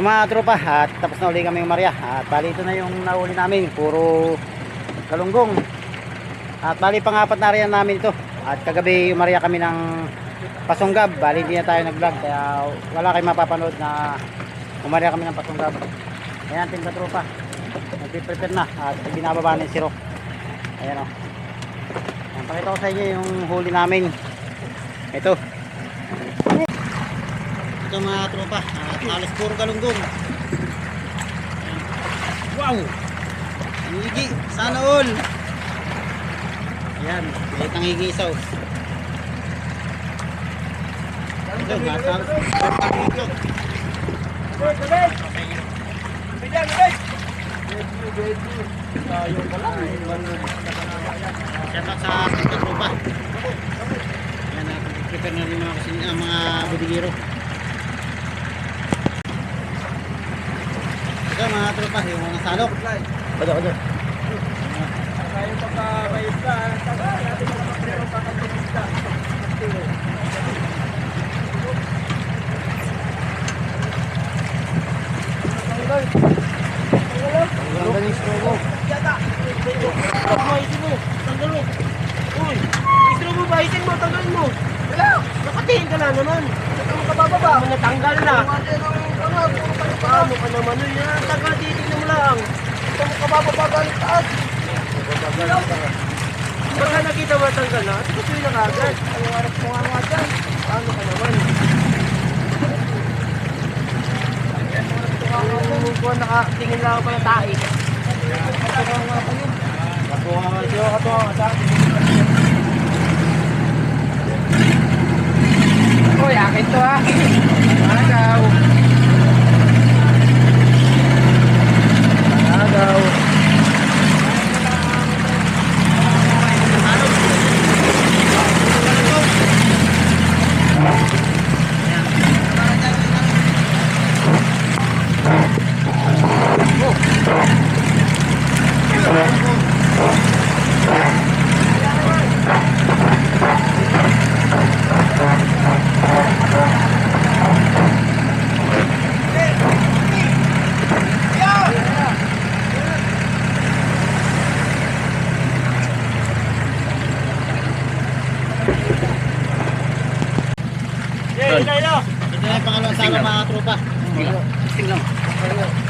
So mga tropa, at tapos na uli kami Maria. At bali ito na yung nahuli namin, puro galunggong. At bali pang-apat na rin namin ito. At kagabi Maria kami ng pasunggab. Bali hindi na tayo nag-vlog kaya wala kayong mapapanood na umaria kami ng pasunggab. Ayan ating katropa. Nagpiprepare na at binababa na yung siro. Ayan o. Ayan, pakita ko sa inyo yung huli namin. Ito. Ito mga tropa. At halos puro galunggong. Ayan. Wow! Higi! Sana all! Ayan. May tangigi isaw. Ito, puro galunggong. Shout out sa tropa. Yan na, prepare na rin mga ah, mga budigiro. Ito mga tropa, yung mga salok. Odo, odo. Ang galing strobo. Bahisin mo, tanggal mo. Uy, istro mo, bahisin mo, tanggal mo. Wala, nakatingin ka na naman. Saan mo ka bababa? Mo natanggal na. Paano ka naman? Uy, yan, tanggal, titignan mo lang. Saan mo ka bababa galing taas? Baka nakita mo tanggal na, ito ko na kagad. Ang harap mo nga nga dyan. Paano ka naman? Ang buwan nakatingin lang ako yung tae. Katunga nga siya, katunga nga Uy, akin to ha. Agaw. Agaw. Ito salo mga tropa. Testing lang.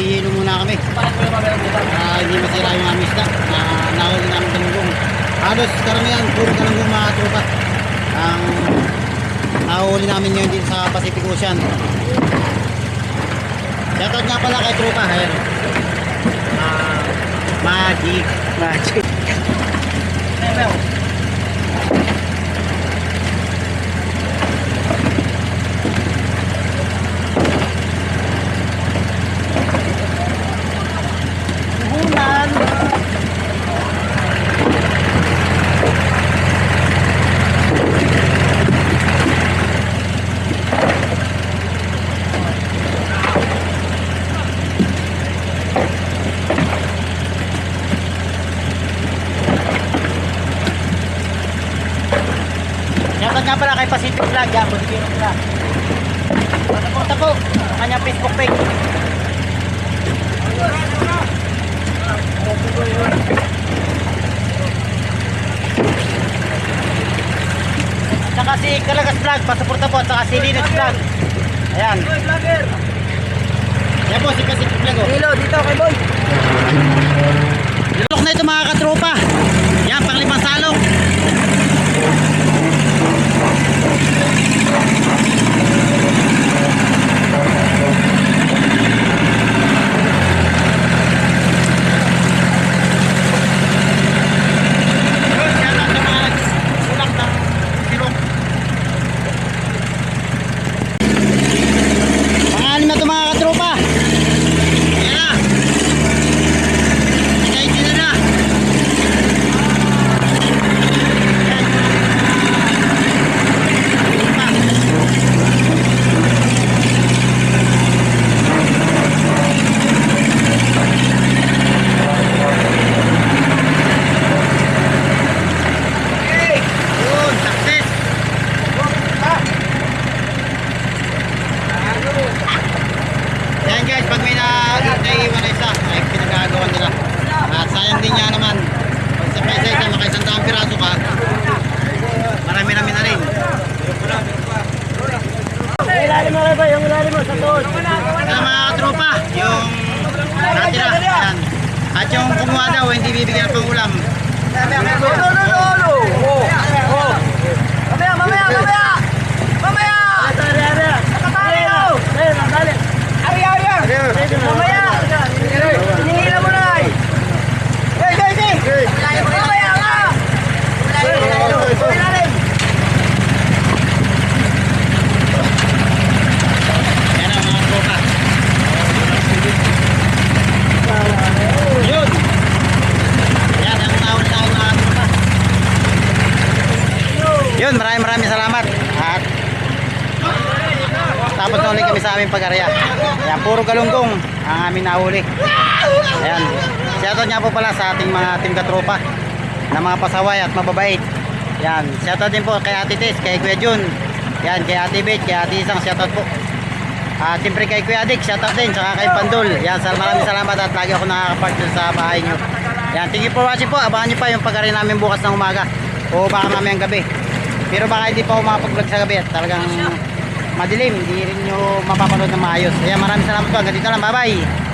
pag-iinom muna kami. Para hindi masira yung aming isda na nahuli namin galunggong. Halos karamihan, puro galunggong mga tropa. Ang nahuli namin ngayon dito sa Pacific Ocean. Shoutout nga pala kay tropa, ayan. Ah, Magic. Magic. Hunan. Shoutout nga pala kay Pacific Vlog, yan, Budigiro Vlog. Patapunta po, sa kanyang Facebook page. At saka si Kalagas Vlog, pasuporta po, at saka si Linus Vlog. Ayan. Yan po, si Pacific Vlog. Oh. Dito kay Boy. Ilok na ito mga katropa. Yan, panglimang salok. Yun, yan ang mga nagsulak ng silong. Mga anim na ito mga katropa. Yan na. Kahit sila na. Yun, success. Yan guys, pag may naiiwan na isa, ay pinagagawa nila. At sayang din niya naman. Pag sa pesa isa, maka isang daang piraso ka, marami-rami na rin. Ilalim mo yung ilalim mo sa tuhod? Kaya mga tropa, yung natira, yan. At yung kumuha daw, hindi bibigyan pang ulam. No, no, no, no, no. Oh, oh. Mamaya, mamaya, mamaya. Mamaya. Mamaya. Hinihila mo na ay. Hey, hey, hey. Mamaya ka. Ilalim. Yan ang mga tropa. Yun! Yan ang nauna sa akin mga tropa. Yun, maraming maraming salamat. At tapos na ulit kami sa aming pag-arya. Yan, puro galunggong ang aming nahuli. Ayan. Shoutout nga po pala sa ating mga team katropa na mga pasaway at mababait. Yan. Shoutout din po kay Ate Tess, kay Kuya Jun. Yan, kay Ate Beth, kay Ate Isang shoutout po. At siyempre kay Kuya Dick, shoutout din, saka kay Pandol. Yan, sal maraming salamat at lagi ako nakakapartner sa bahay nyo. Yan, thank you for watching po. Abangan nyo pa yung pagkarin namin bukas ng umaga. O baka mamayang gabi. Pero baka hindi pa ako makapag-vlog sa gabi at talagang madilim. Hindi rin nyo mapapanood na maayos. Kaya maraming salamat po. Hanggang dito lang. Bye-bye.